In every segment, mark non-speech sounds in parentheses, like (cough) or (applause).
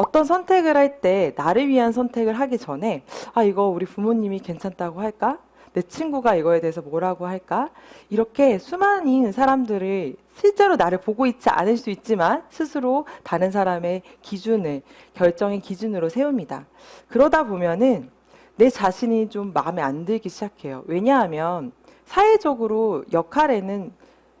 어떤 선택을 할 때 나를 위한 선택을 하기 전에 아 이거 우리 부모님이 괜찮다고 할까? 내 친구가 이거에 대해서 뭐라고 할까? 이렇게 수많은 사람들을 실제로 나를 보고 있지 않을 수 있지만 스스로 다른 사람의 기준을 결정의 기준으로 세웁니다. 그러다 보면은 내 자신이 좀 마음에 안 들기 시작해요. 왜냐하면 사회적으로 역할에는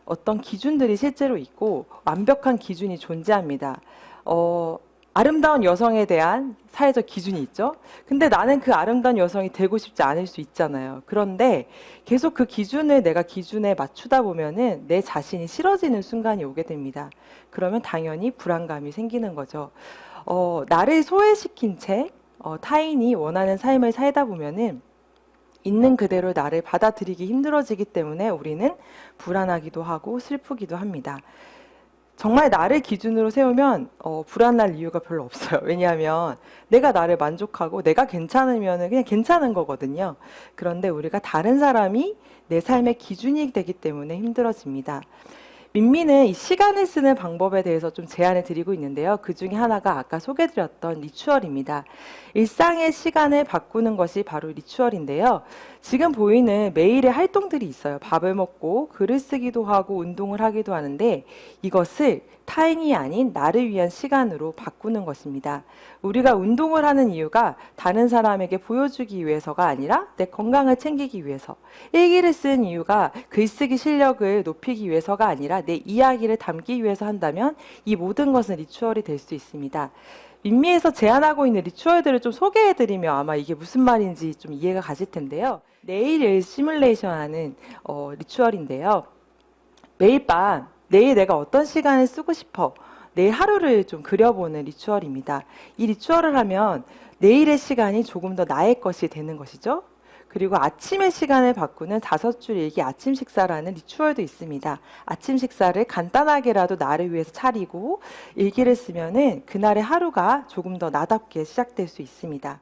어떤 기준들이 실제로 있고 완벽한 기준이 존재합니다. 어, 아름다운 여성에 대한 사회적 기준이 있죠. 근데 나는 그 아름다운 여성이 되고 싶지 않을 수 있잖아요. 그런데 계속 그 기준을 내가 기준에 맞추다 보면은 내 자신이 싫어지는 순간이 오게 됩니다. 그러면 당연히 불안감이 생기는 거죠. 어, 나를 소외시킨 채 어, 타인이 원하는 삶을 살다 보면은 있는 그대로 나를 받아들이기 힘들어지기 때문에 우리는 불안하기도 하고 슬프기도 합니다. 정말 나를 기준으로 세우면 어, 불안할 이유가 별로 없어요. (laughs) 왜냐하면 내가 나를 만족하고 내가 괜찮으면 그냥 괜찮은 거거든요. 그런데 우리가 다른 사람이 내 삶의 기준이 되기 때문에 힘들어집니다. 민미는 이 시간을 쓰는 방법에 대해서 좀 제안을 드리고 있는데요. 그 중에 하나가 아까 소개드렸던 리추얼입니다. 일상의 시간을 바꾸는 것이 바로 리추얼인데요. 지금 보이는 매일의 활동들이 있어요. 밥을 먹고 글을 쓰기도 하고 운동을 하기도 하는데 이것을 타인이 아닌 나를 위한 시간으로 바꾸는 것입니다. 우리가 운동을 하는 이유가 다른 사람에게 보여주기 위해서가 아니라 내 건강을 챙기기 위해서. 일기를 쓴 이유가 글쓰기 실력을 높이기 위해서가 아니라 내 이야기를 담기 위해서 한다면 이 모든 것은 리추얼이 될 수 있습니다. 민미에서 제안하고 있는 리추얼들을 좀 소개해드리면 아마 이게 무슨 말인지 좀 이해가 가실 텐데요. 내일을 시뮬레이션하는 어, 리추얼인데요. 매일 밤 내일 내가 어떤 시간을 쓰고 싶어 내일 하루를 좀 그려보는 리추얼입니다. 이 리추얼을 하면 내일의 시간이 조금 더 나의 것이 되는 것이죠. 그리고 아침의 시간을 바꾸는 다섯 줄 일기 아침 식사라는 리추얼도 있습니다. 아침 식사를 간단하게라도 나를 위해서 차리고 일기를 쓰면은 그날의 하루가 조금 더 나답게 시작될 수 있습니다.